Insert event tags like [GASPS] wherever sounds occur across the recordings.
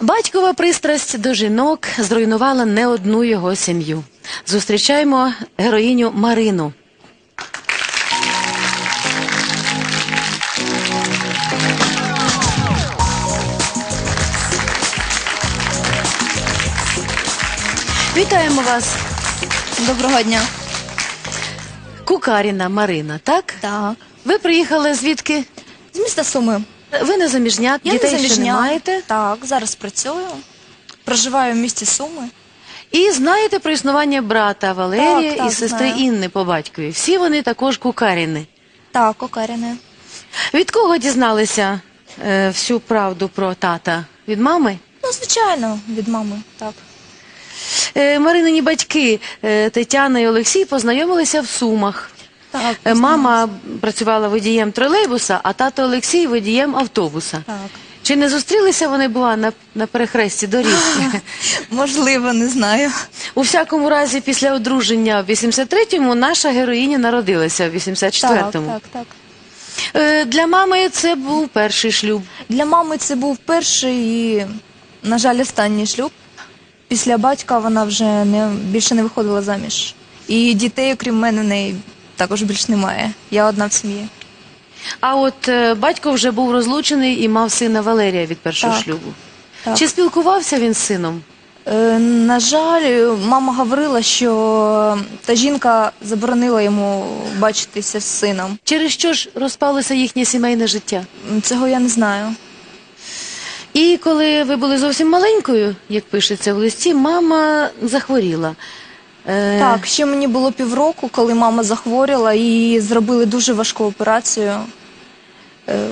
Батькова пристрасть до жінок зруйнувала не одну його сім'ю. Зустрічаємо героїню Марину. Вітаємо вас, Доброго дня. Кукаріна Марина, так? Так. Ви приїхали звідки? З міста Суми. Ви не заміжня, Я дітей не ще не заміжня. маєте. Так, зараз працюю. Проживаю в місті Суми. І знаєте про існування брата Валерія Так, так, і сестри знаю. Інни по батькові. Всі вони також кукаріни. Так, Окаріне. Від кого дізналися е, всю правду про тата? Від мами? Ну, звичайно, від мами. Так. Е, Маринині батьки е, Тетяна і Олексій познайомилися в Сумах. Так. Е, Мама працювала водієм тролейбуса, а тато Олексій водієм автобуса. Так. Чи не зустрілися вони бува на, на перехресті доріг? [GASPS] Можливо, не знаю. У всякому разі, після одруження в 83-му наша героїня народилася в 84-му. Так, так, так. Е, Для мами це був перший шлюб. Для мами це був перший і, на жаль, останній шлюб. Після батька вона вже не, більше не виходила заміж. І дітей, окрім мене, в неї також більш немає. Я одна в сім'ї. А от е, батько вже був розлучений і мав сина Валерія від першого Так. шлюбу. Так. Чи спілкувався він з сином? Е, На жаль, мама говорила, що та жінка заборонила йому бачитися з сином. Через що ж розпалося їхнє сімейне життя? Цього я не знаю. І коли ви були зовсім маленькою, як пишеться в листі, мама захворіла. Е, Так, ще мені було півроку, коли мама захворіла і зробили дуже важку операцію. Е,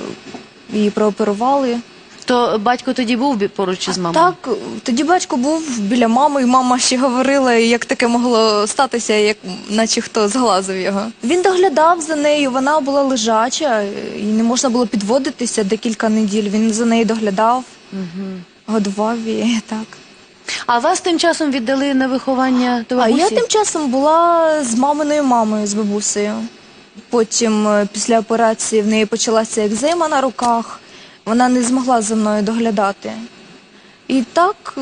Її прооперували. То батько тоді був бі- поруч із мамою? Так, тоді батько був біля мами, і мама ще говорила, як таке могло статися, як наче хто зглазив його. Він доглядав за нею, вона була лежача, і не можна було підводитися декілька неділь. Він за нею доглядав, годував її. [LAUGHS] Так. А вас тим часом віддали на виховання до А бабусі? я тим часом була з маминою мамою, з бабусею. Потім, е, після операції, в неї почалася екзима на руках. Вона не змогла за мною доглядати. І так е,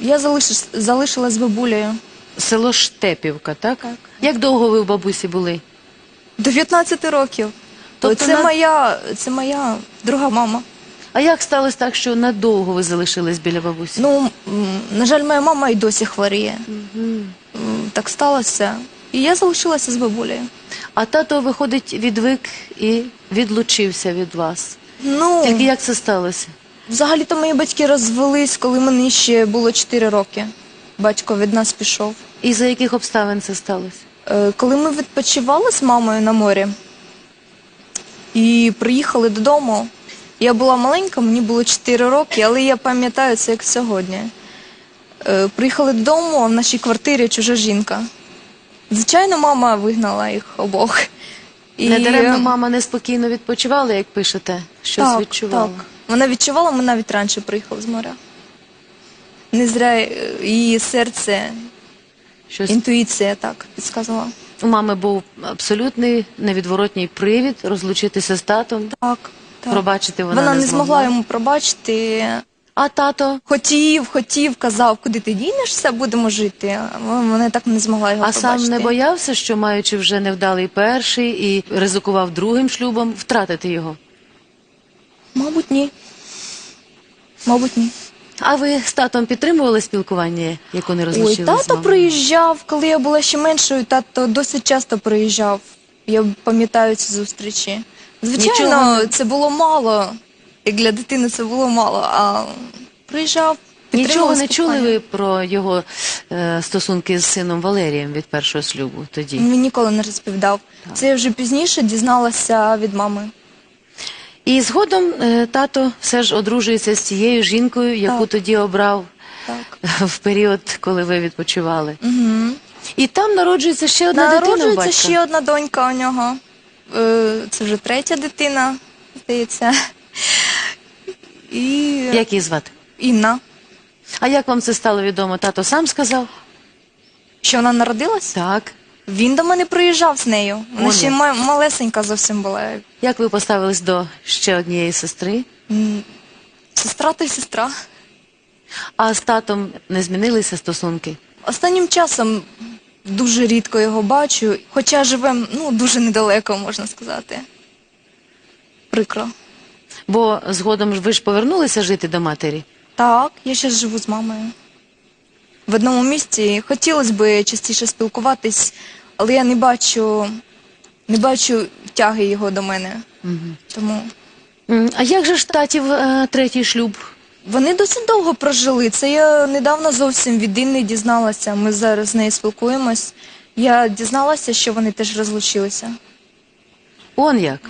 я залиш... залишилась з бабулею. Село Штепівка, так? Так. Як довго ви в бабусі були? До 15 років. Тобто це, на- моя, це моя друга мама. А як сталося так, що надовго ви залишились біля бабусі? Ну, м, на жаль, моя мама і досі хворіє. М, Так сталося. І я залишилася з бабулею. А тато, виходить, відвик і відлучився від вас. Ну, Тільки як це сталося? Взагалі-то мої батьки розвелись, коли мені ще було 4 роки. Батько від нас пішов. І за яких обставин це сталося? Е, Коли ми відпочивали з мамою на морі і приїхали додому, я була маленька, мені було 4 роки, але я пам'ятаю це як сьогодні. Е, Приїхали додому, а в нашій квартирі чужа жінка. Звичайно, мама вигнала їх обох. І, Недаремно е, мама неспокійно відпочивала, як пишете, щось так, відчувала. Так. Вона відчувала, ми навіть раніше приїхали з моря. Не зря е, її серце, Щось інтуїція так підказувала. у мами був абсолютний невідворотній привід розлучитися з татом. Так. Пробачити вона, Вона не змогла йому пробачити. А тато, Хотів, хотів, казав, куди ти дінешся, будемо жити. Вона так не змогла його а пробачити. сам не боявся, що маючи вже невдалий перший і ризикував другим шлюбом, втратити його. Мабуть, ні. Мабуть, ні. А ви з татом підтримували спілкування, як вони Ой, розлучилися? з тато приїжджав, коли я була ще меншою, тато досить часто приїжджав. Я пам'ятаю ці зустрічі. Нічого Звичайно, не- це було мало. Як для дитини це було мало, а приїжджав. Нічого не чули ви про його е, стосунки з сином Валерієм від першого шлюбу тоді? Він ніколи не розповідав. Це я вже пізніше дізналася від мами. І згодом е, тато все ж одружується з цією жінкою, яку Так. тоді обрав Так. [LAUGHS] в період, коли ви відпочивали. Угу. І там народжується ще одна дитина у Народжується батька. ще одна донька у нього. Е, Це вже третя дитина, здається. І Як її звати? Інна. А як вам це стало відомо? Тато сам сказав? Що вона народилась? Так. Він до мене приїжджав з нею. Вона О, ще ні. ма- малесенька зовсім була. Як ви поставились до ще однієї сестри? М, Сестра та й сестра. А з татом не змінилися стосунки? Останнім часом дуже рідко його бачу, хоча живемо ну, дуже недалеко, можна сказати. Прикро. Бо згодом ж ви ж повернулися жити до матері. Так, я ще живу з мамою. В одному місці хотілося б частіше спілкуватись, але я не бачу, не бачу тяги його до мене. Тому А як же ж татів е, третій шлюб? Вони досить довго прожили. Це я недавно зовсім від Інни дізналася. Ми зараз з нею спілкуємось. Я дізналася, що вони теж розлучилися. Он як?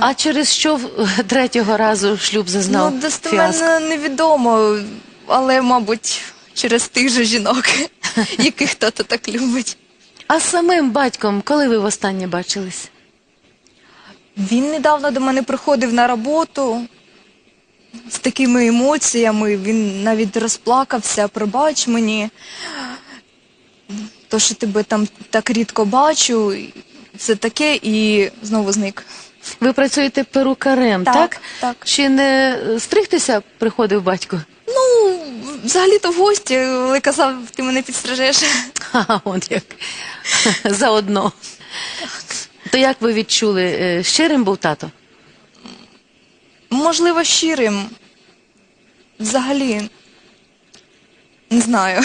А через що в- третього разу шлюб зазнав ну, фіаско? достеменно невідомо, але, мабуть, через тих же жінок, [LAUGHS] яких тато так любить. А з самим батьком, коли ви востаннє бачились? Він недавно до мене приходив на роботу з такими емоціями. Він навіть розплакався, пробач мені. То, що тебе там так рідко бачу, все таке, і знову зник. Ви працюєте перукарем, так? Так, так. Чи не е, стригтися приходив батько? Ну, взагалі-то в гості, але казав, ти мене підстрижеш. [LAUGHS] Ха, он як. [LAUGHS] Заодно. То як ви відчули, е, щирим був тато? Можливо, щирим. Взагалі, не знаю.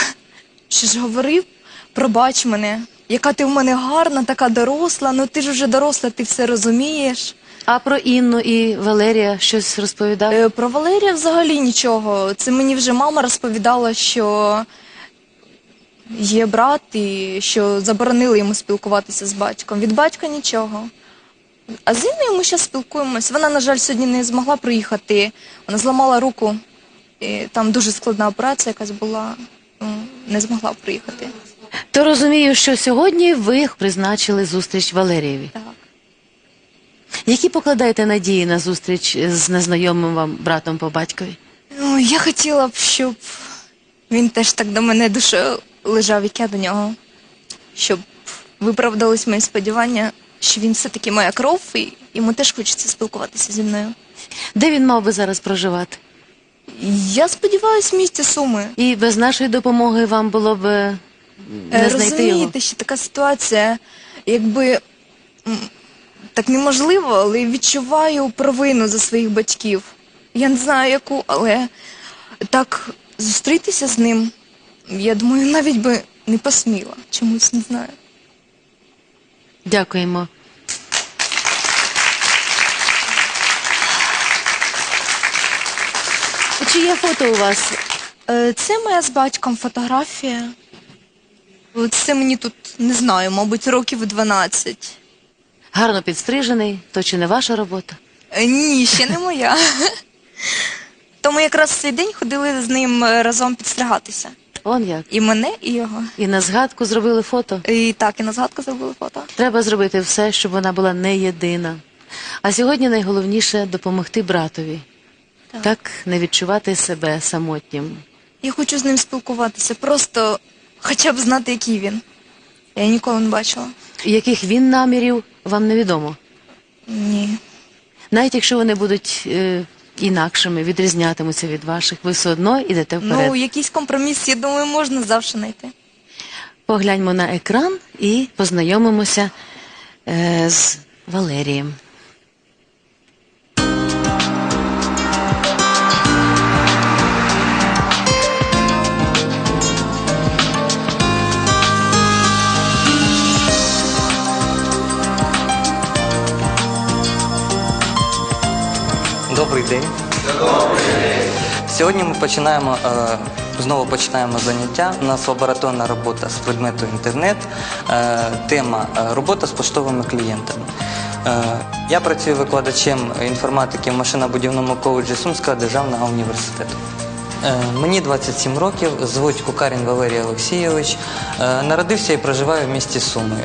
Що ж говорив, пробач мене, яка ти в мене гарна, така доросла, ну ти ж вже доросла, ти все розумієш. А про Інну і Валерія щось розповідав? Е, Про Валерія взагалі нічого. Це мені вже мама розповідала, що є брат і що заборонили йому спілкуватися з батьком. Від батька нічого. А з Інною ми зараз спілкуємось. Вона, на жаль, сьогодні не змогла приїхати. Вона зламала руку. І там дуже складна операція якась була. Ну, Не змогла приїхати. То розумію, що сьогодні ви призначили зустріч Валерієві. Так. Які покладаєте надії на зустріч з незнайомим вам братом по батькові? Ну, я хотіла б, щоб він теж так до мене душею лежав, як я до нього. Щоб виправдались мої сподівання, що він все-таки моя кров, і йому теж хочеться спілкуватися зі мною. Де він мав би зараз проживати? Я сподіваюся, в місті Суми. І без нашої допомоги вам було б е, Е, не знайти його? Розумієте, що така ситуація, якби м, так неможливо, але відчуваю провину за своїх батьків. Я не знаю яку, але так зустрітися з ним, я думаю, навіть би не посміла. Чомусь не знаю. Дякуємо. Чи є фото у вас? Е, Це моя з батьком фотографія. Це мені тут не знаю, мабуть, років 12. Гарно підстрижений, то чи не ваша робота? Е, Ні, ще не моя. [LAUGHS] Тому якраз в цей день ходили з ним е, разом підстригатися. Он як. І мене, і його. І на згадку зробили фото. І так, і на згадку зробили фото. Треба зробити все, щоб вона була не єдина. А сьогодні найголовніше допомогти братові. Так, Так. не відчувати себе самотнім. Я хочу з ним спілкуватися, просто хоча б знати, який він. Я ніколи не бачила. Яких він намірів, вам невідомо. Ні. Навіть якщо вони будуть е, інакшими, відрізнятимуться від ваших, ви все одно йдете вперед. Ну, якийсь компроміс, я думаю, можна завжди знайти. Погляньмо на екран і познайомимося е, з Валерієм. Добрий день. Сьогодні ми починаємо е, знову починаємо заняття. У нас лабораторна робота з предмету інтернет. Е, тема е, робота з поштовими клієнтами. Я працюю викладачем інформатики в машинобудівному коледжі Сумського державного університету. Мені 27 років, звуть Кукарін Валерій Олексійович. Народився і проживаю в місті Суми.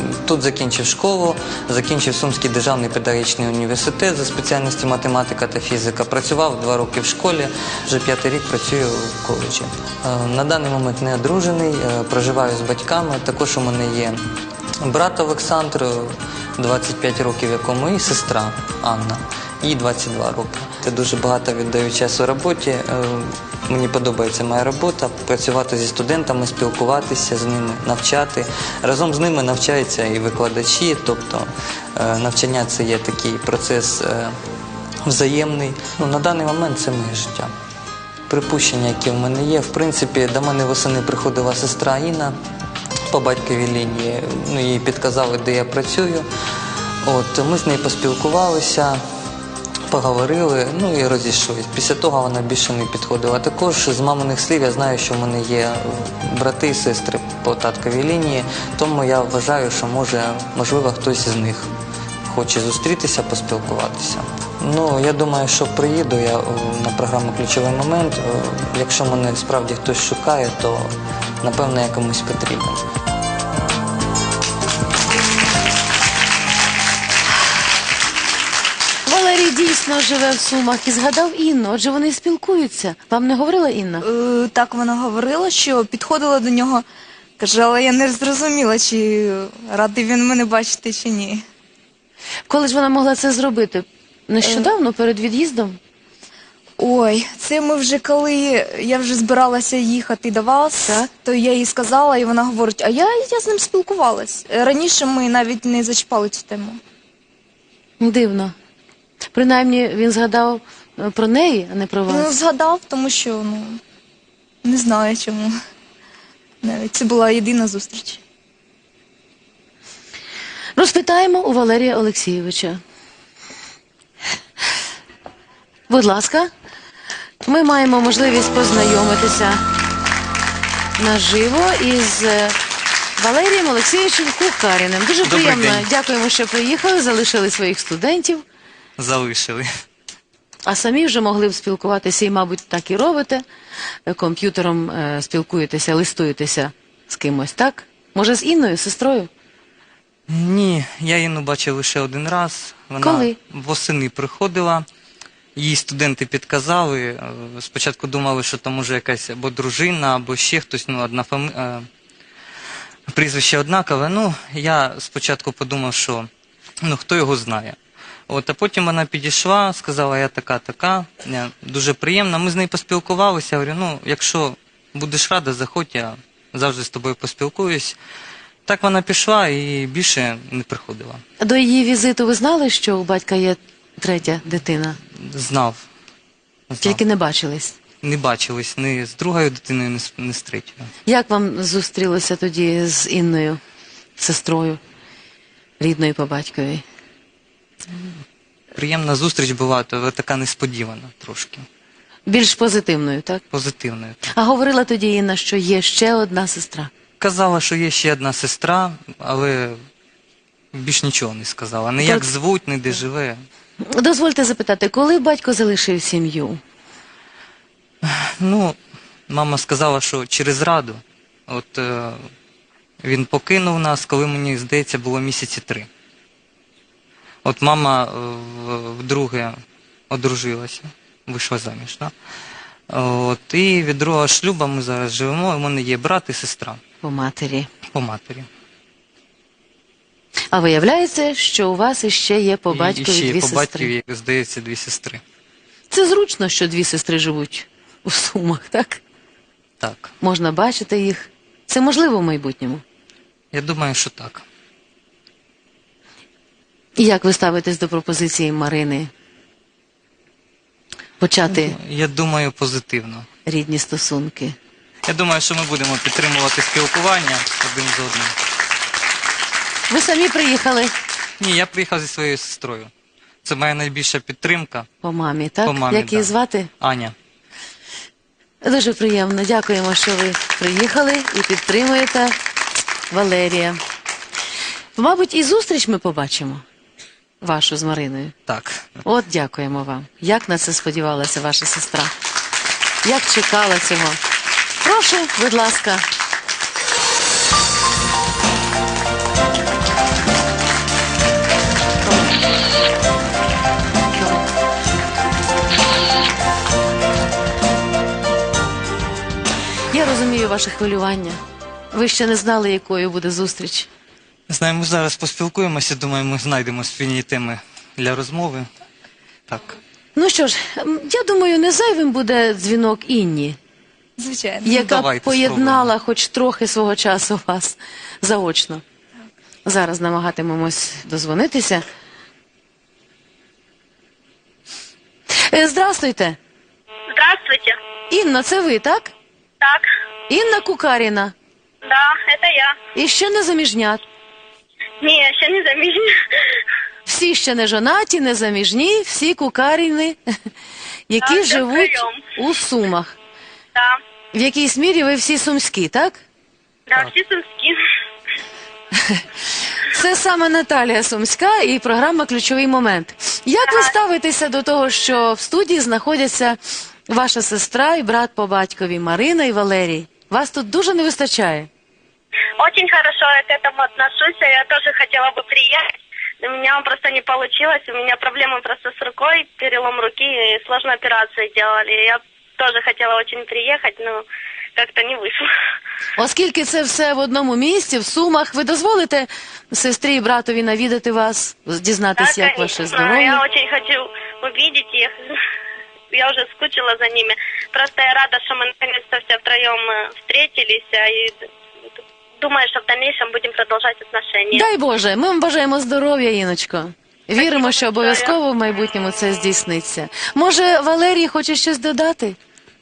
Е, Тут закінчив школу, закінчив Сумський державний педагогічний університет за спеціальністю математика та фізика. Працював два роки в школі, вже п'ятий рік працюю в коледжі. Е, На даний момент не одружений, е, проживаю з батьками. Також у мене є брат Олександр, 25 років якому, і сестра Анна. Їй 22 роки. Я дуже багато віддаю часу роботі. Е, Мені подобається моя робота, працювати зі студентами, спілкуватися з ними, навчати. Разом з ними навчаються і викладачі, тобто е, навчання це є такий процес е, взаємний. Ну, на даний момент це моє життя. Припущення, які в мене є. В принципі, до мене восени приходила сестра Інна по батьковій лінії. Ну, їй підказали, де я працюю. От, ми з нею поспілкувалися, поговорили, ну і розійшлися. Після того вона більше не підходила. Також з маминих слів я знаю, що в мене є брати і сестри по татковій лінії, тому я вважаю, що може, можливо, хтось із них хоче зустрітися, поспілкуватися. Ну, я думаю, що приїду я е, на програму Ключовий момент. Е, Якщо мене справді хтось шукає, то напевно я комусь потрібен. Дійсно живе в Сумах і згадав Інну, отже вони спілкуються. Вам не говорила Інна? Е, Так вона говорила, що підходила до нього, каже, але я не зрозуміла, чи радий він мене бачити, чи ні. Коли ж вона могла це зробити? Нещодавно, перед від'їздом? Ой, це ми вже коли я вже збиралася їхати до вас, то я їй сказала, і вона говорить, а я, я з ним спілкувалась. Раніше ми навіть не зачіпали цю тему. Дивно. Принаймні він згадав е, про неї, а не про вас. Ну, згадав, тому що ну не знаю чому. Навіть це була єдина зустріч. Розпитаємо у Валерія Олексійовича. Будь ласка, ми маємо можливість познайомитися наживо із е, Валерієм Олексійовичем Кухаріним. Дуже Добрий приємно. день. Дякуємо, що приїхали, залишили своїх студентів, Залишили. а самі вже могли б спілкуватися і, мабуть, так і робите. Е, Комп'ютером е, спілкуєтеся, листуєтеся з кимось, так? Може, з Інною, сестрою? Ні, я Інну бачив лише один раз. Вона Коли? восени приходила. Їй студенти підказали. е, Спочатку думали, що там уже якась або дружина, або ще хтось, ну, одна фами... е, прізвище однакове. Ну, я спочатку подумав, що ну, хто його знає. От, а потім вона підійшла, сказала, я така, така. Е, Дуже приємно. Ми з нею поспілкувалися. Я говорю, ну, якщо будеш рада, заходь, я завжди з тобою поспілкуюсь. Так вона пішла і більше не приходила. До її візиту ви знали, що у батька є третя дитина? Знав. Знав. Тільки не бачились. не бачились ні з другою дитиною, ні з третьою. Як вам зустрілося тоді з Інною, сестрою, рідною по батькові? Приємна зустріч була, але така несподівана трошки. Більш позитивною, так? Позитивною. А говорила тоді Інна, що є ще одна сестра. Казала, що є ще одна сестра, але більш нічого не сказала. Не як Так. звуть, не де живе. Дозвольте запитати, коли батько залишив сім'ю? Ну, мама сказала, що через раду. От е, він покинув нас, коли мені, здається, було місяці три. От мама е, вдруге одружилася, вийшла заміж. Да? От, і від другого шлюба ми зараз живемо. У мене є брат і сестра По матері. по матері. А виявляється, що у вас іще є по І- батькові і ще є дві по сестри. батькові, як здається, дві сестри. Це зручно, що дві сестри живуть у Сумах, так? Так. Можна бачити їх. Це можливо в майбутньому. Я думаю, що так. І як ви ставитесь до пропозиції Марини почати Я думаю, позитивно. рідні стосунки? Я думаю, що ми будемо підтримувати спілкування один з одним. Ви самі приїхали Ні, я приїхав зі своєю сестрою. Це моя найбільша підтримка. по мамі, так? По мамі, як її да. звати? Аня. Дуже приємно. Дякуємо, що ви приїхали і підтримуєте Валерія. Мабуть, і зустріч ми побачимо вашу з Мариною. Так. От дякуємо вам. Як на це сподівалася ваша сестра? Як чекала цього? Прошу, будь ласка. Я розумію ваше хвилювання. Ви ще не знали, якою буде зустріч. Не знаю, ми зараз поспілкуємося, думаю, ми знайдемо спільні теми для розмови. Так. Ну що ж, м, я думаю, не зайвим буде дзвінок Інні, Звичайно. яка давайте поєднала спробуємо. хоч трохи свого часу вас заочно. Зараз намагатимемось дозвонитися. Е, Здрастуйте. Здравствуйте. Інна, це ви, так? Так, Інна Кукаріна. да, это я. І ще не заміжнят. Не, ще не заміжня. Всі ще не жонаті, не заміжні, всі кукаріни, [LAUGHS] які Так, живуть у Сумах. Да, В якійсь мірі ви всі сумські, так? да, всі сумські. [LAUGHS] Це саме Наталія Сумська і програма Ключовий момент. Як ви ставитеся до того, що в студії знаходяться ваша сестра і брат по батькові Марина і Валерій? Вас тут дуже не вистачає. Очень хорошо я к этому отношусь. Я тоже хотела бы приехать. У меня просто не получилось. У меня проблемы просто с рукой, перелом руки, и сложную операцию делали. Я тоже хотела очень приехать, но как-то не вышло. Оскільки це все в одному місці, в Сумах, ви дозволите сестрі і братові навідати вас, дізнатися, як ваше конечно. Я здоров'я? очень хочу увидеть их. [LAUGHS] Я уже скучила за ними. Просто я рада, что мы наконец-то все втроем э, встретились. думаю, что в дальнейшем будем продолжать отношения. Дай Боже, ми вам бажаємо здоров'я, Іночко. Віримо, що обов'язково в майбутньому це здійсниться. Може, Валерій хоче щось додати?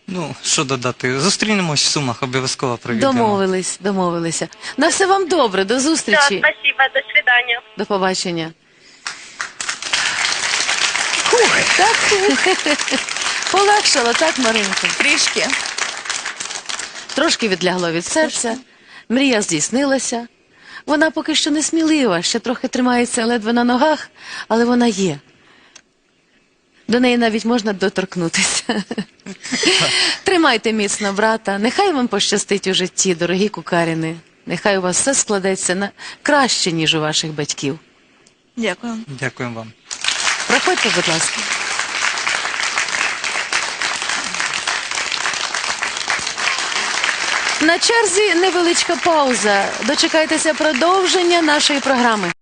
Ну, що додати? Зустрінемось в Сумах, обов'язково проведемо. Домовились, домовилися. На все вам добре, до Все, зустрічі, спасибо, до свидания. до побачення. Хух, так? Полегшало, так, Маринко? Трішки. Трошки відлягло від серця, мрія здійснилася. Вона поки що не смілива, ще трохи тримається ледве на ногах, але вона є. До неї навіть можна доторкнутися. [LAUGHS] Тримайте міцно, брата. Нехай вам пощастить у житті, дорогі кукаріни. Нехай у вас все складеться на краще, ніж у ваших батьків. Дякую. Дякуємо вам. Проходьте, будь ласка. На черзі невеличка пауза. Дочекайтеся продовження нашої програми.